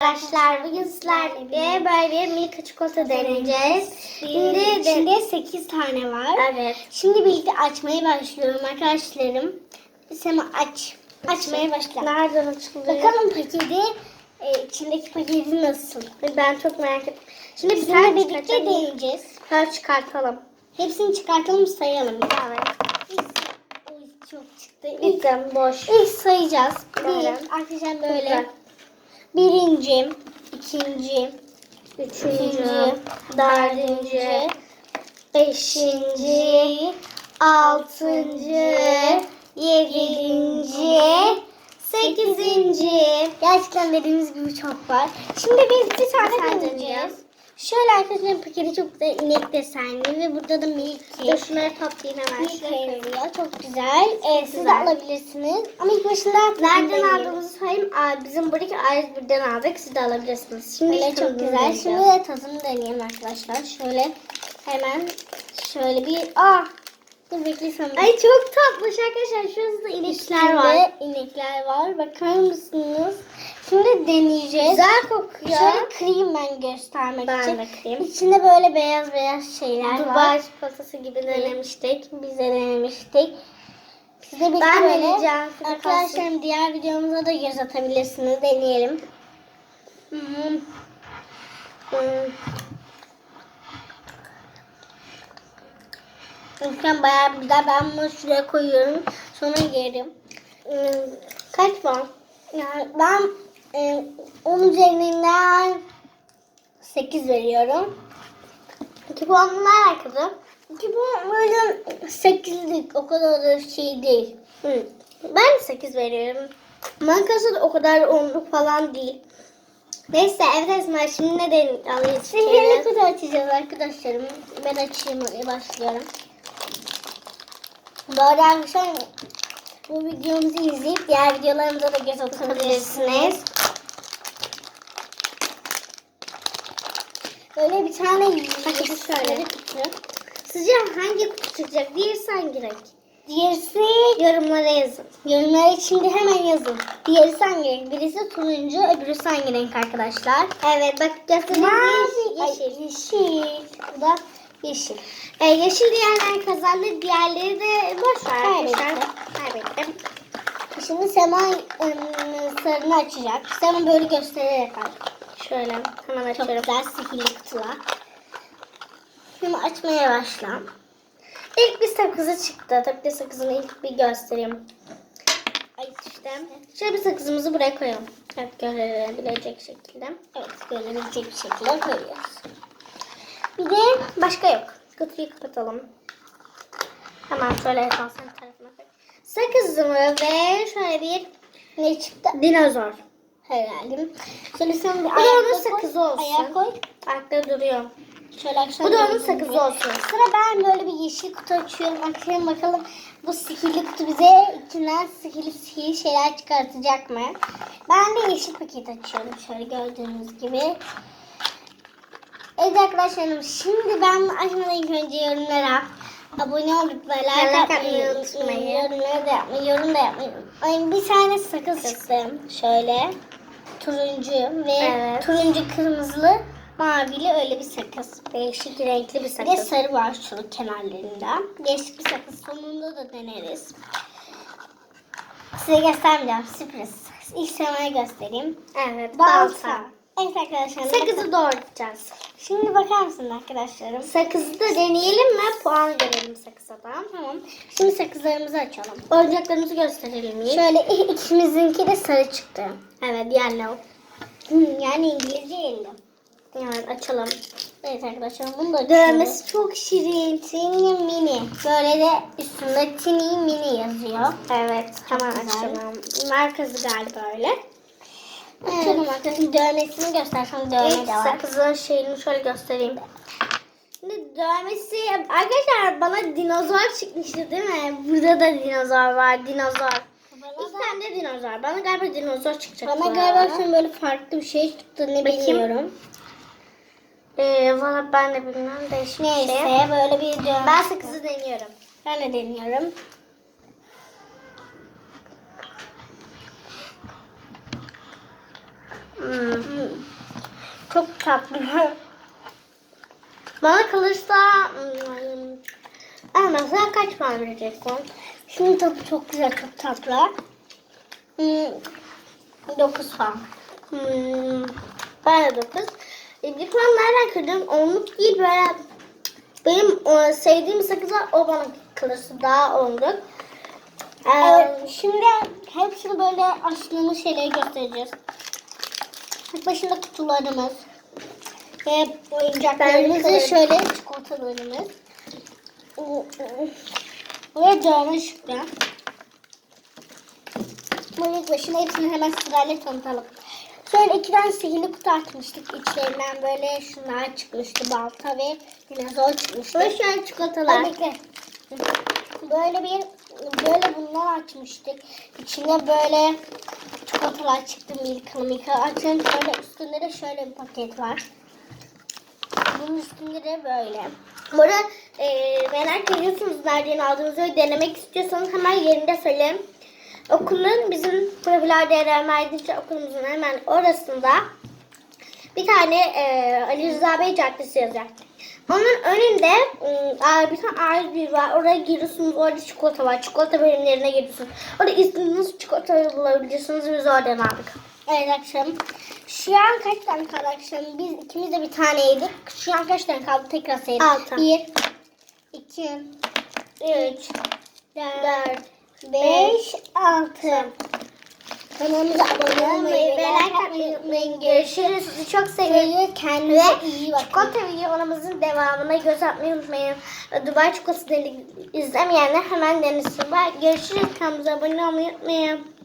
Arkadaşlar bugün sizlerle böyle bir milka çikolata deneyeceğiz. Şimdi, İçinde 8 tane var. Evet. Şimdi birlikte açmaya başlıyorum arkadaşlarım. Sema aç. Açmaya başla. Nereden açılıyor? Bakalım paketi, e, içindeki paketi nasıl? Ben çok merak ettim. Şimdi Şimdi tane birlikte deneyeceğiz. Şöyle çıkartalım. Hepsini çıkartalım sayalım. Evet. İlk, çok çıktı. İlk, İlkten boş. ilk sayacağız. Bir, arkadaşlar böyle. Güzel. Birinci, ikinci, Üçüncü, dördüncü, beşinci, altıncı, yedinci, sekizinci. Gerçekten dediğimiz gibi çok var. Şimdi biz bir tane tane deneyeceğiz. Şöyle arkadaşlar paketi çok güzel inek desenli ve burada da Milky. Dur şunları toplayayım hemen. Milky. Çok güzel. Ee, siz de alabilirsiniz. Ama ilk başında Nereden aldığımızı söyleyeyim. Aa, Bizim buradaki A101'den aldık. Siz de alabilirsiniz. Şimdi Şimdi çok güzel. Şimdi de tadını deneyelim arkadaşlar. Şöyle hemen şöyle bir ah dur beklesem. Ay çok tatlış arkadaşlar. Şurada inekler var. İnekler var. Bakar mısınız? Şimdi deneyeceğiz. Güzel kokuyor. Şöyle kırayım ben göstermek Ben için. de kırayım. İçinde böyle beyaz beyaz şeyler var. Dubai çikolatası gibi denemiştik. Biz de denemiştik. Siz de birlikte Ben böyle deneyeceğim. De Arkadaşlarım diğer videomuza da göz atabilirsiniz. Deneyelim. Hmm. Hmm. Lütfen bayağı güzel. Ben bunu şuraya koyuyorum. Sonra yerim. Hmm. Kaç puan? Yani ben e, 10 üzerinden 8 veriyorum. 2 puanım var kızım. Ki bu böyle 8'lik o kadar da şey değil. Hmm. Ben 8 veriyorum. Mankası da o kadar onluk falan değil. Neyse evet Esma şimdi ne alıyoruz? Şimdi ne kadar açacağız arkadaşlarım? Ben açayım başlıyorum. Bu arada arkadaşlar bu videomuzu izleyip diğer videolarımıza da göz atabilirsiniz. Böyle bir tane Paketi şöyle. kutu. Sizce hangi kutu çıkacak? Diğerisi hangi renk? Diğerisi Yorumlara yazın. yorumlara şimdi hemen yazın. Diğerisi hangi renk? Birisi turuncu, öbürüsü hangi renk arkadaşlar? Evet bak göstereyim. Mavi, Yeşil. yeşil. yeşil. Bu da yeşil. E, yeşil diğerler kazandı. Diğerleri de boş ver. Kaybettim. Şimdi Sema ım, sarını açacak. Sema böyle göstererek aç. Şöyle hemen Çok açıyorum. güzel sihirli kutular. Şimdi açmaya başla. İlk bir sakızı çıktı. Tabii ki sakızını ilk bir göstereyim. Ay işte. Şöyle bir sakızımızı buraya koyalım. Evet görebilecek şekilde. Evet görebilecek şekilde koyuyoruz. Bir de başka yok. Kutuyu kapatalım. Hemen şöyle sen tarafına koy. Sakızımı ve şöyle bir Ne çıktı? dinozor. Herhalde. Şöyle sen bir Bu da onun sakızı olsun. Ayağa koy. Ayakta duruyor. Şöyle akşam Bu da onun sakızı gibi. olsun. Sıra ben böyle bir yeşil kutu açıyorum. Açayım bakalım bu sihirli kutu bize içinden sihirli sihirli şeyler çıkartacak mı? Ben de yeşil paket açıyorum şöyle gördüğünüz gibi. Evet arkadaşlarım şimdi ben açmadan ilk önce yorumlara abone olup ve like atmayı unutmayın. Yorumlara da yapmayı, yorum da yapmayı unutmayın. Bir tane sakız çıktı şöyle. Turuncu ve Evet. turuncu kırmızılı mavili öyle bir sakız. Değişik renkli bir sakız. sarı var şu kenarlarında. Değişik bir sakız. Sonunda da deneriz. Size göstermeyeceğim. Sürpriz. İlk semaya göstereyim. Evet. Balta. Evet arkadaşlar. Sakızı doğrayacağız. Şimdi bakar mısın arkadaşlarım? Sakızı da deneyelim mi? Puan verelim sakıza da. Tamam. Şimdi sakızlarımızı açalım. Oyuncaklarımızı gösterelim mi? Şöyle ikimizinki de sarı çıktı. Evet yellow. Hmm, yani İngilizce yellow. Evet açalım. Evet arkadaşlar bunu da. Dövmesi çok şirin. Tini mini. Böyle de üstünde tini mini yazıyor. Evet. Güzel. açalım. Markası galiba öyle. Açalım arkadaşlar. Dövmesini göstersem dövme İlk de var. sakızın şeyini şöyle göstereyim. Şimdi dövmesi arkadaşlar bana dinozor çıkmıştı değil mi? Burada da dinozor var. Dinozor. İlk tane de dinozor. Bana galiba dinozor çıkacak. Bana galiba sen böyle farklı bir şey çıktı ne Bakayım. bilmiyorum. Ee, valla ben de bilmem değişik bir Neyse şey. böyle bir dövme. Ben sakızı deniyorum. Ben de deniyorum. Hmm. Çok tatlı. Bana kalırsa hmm, ama mesela kaç puan vereceksin? Şimdi tadı çok güzel, çok tatlı. Hmm, 9 falan. Hmm, ben de dokuz. E, bir puan nereden kırdın? Onluk değil böyle benim e, sevdiğim sakızlar o bana kalırsa daha onluk. Ee, Evet, şimdi hepsini böyle açtığımız şeyleri göstereceğiz. İlk başında kutularımız. Ve oyuncaklarımız Ben ve şöyle çikolatalarımız. Ve dövme şıkkı. Bu ilk başında hepsini hemen sırayla tanıtalım. Şöyle iki tane sihirli kutu açmıştık. İçlerinden böyle şunlar çıkmıştı. Balta ve dinozor çıkmıştı. Böyle şöyle çikolatalar. Bekle. Böyle bir böyle bunlar açmıştık. İçinde böyle çikolatalar çıktı Milka Milka. Açın şöyle üstünde de şöyle bir paket var. Bunun üstünde de böyle. Bu arada e, merak ediyorsunuz nereden aldığınızı denemek istiyorsanız hemen yerinde söyleyin. Okulun bizim profillerde yer verdikçe okulumuzun hemen orasında bir tane e, Ali Rıza Bey Caddesi yazıyor. Onun önünde ım, bir tane ayrı bir var. Oraya giriyorsunuz. Orada çikolata var. Çikolata bölümlerine giriyorsunuz. Orada istediğiniz çikolatayı bulabilirsiniz. Biz oradan aldık. Evet akşam. Şu an kaç tane kaldı akşam? Biz ikimiz de bir tane yedik. Şu an kaç tane kaldı? Tekrar sayayım. Altı. Bir, iki, üç, dört, beş, altı. Kanalımıza abone olmayı ve like atmayı unutmayın. Görüşürüz. Sizi çok seviyorum. Görüşürüz. Kendinize iyi bakın. çikolata videolarımızın devamına göz atmayı unutmayın. Dubai çikolatası izlemeyenler hemen denesin. Görüşürüz. Kanalımıza abone olmayı unutmayın.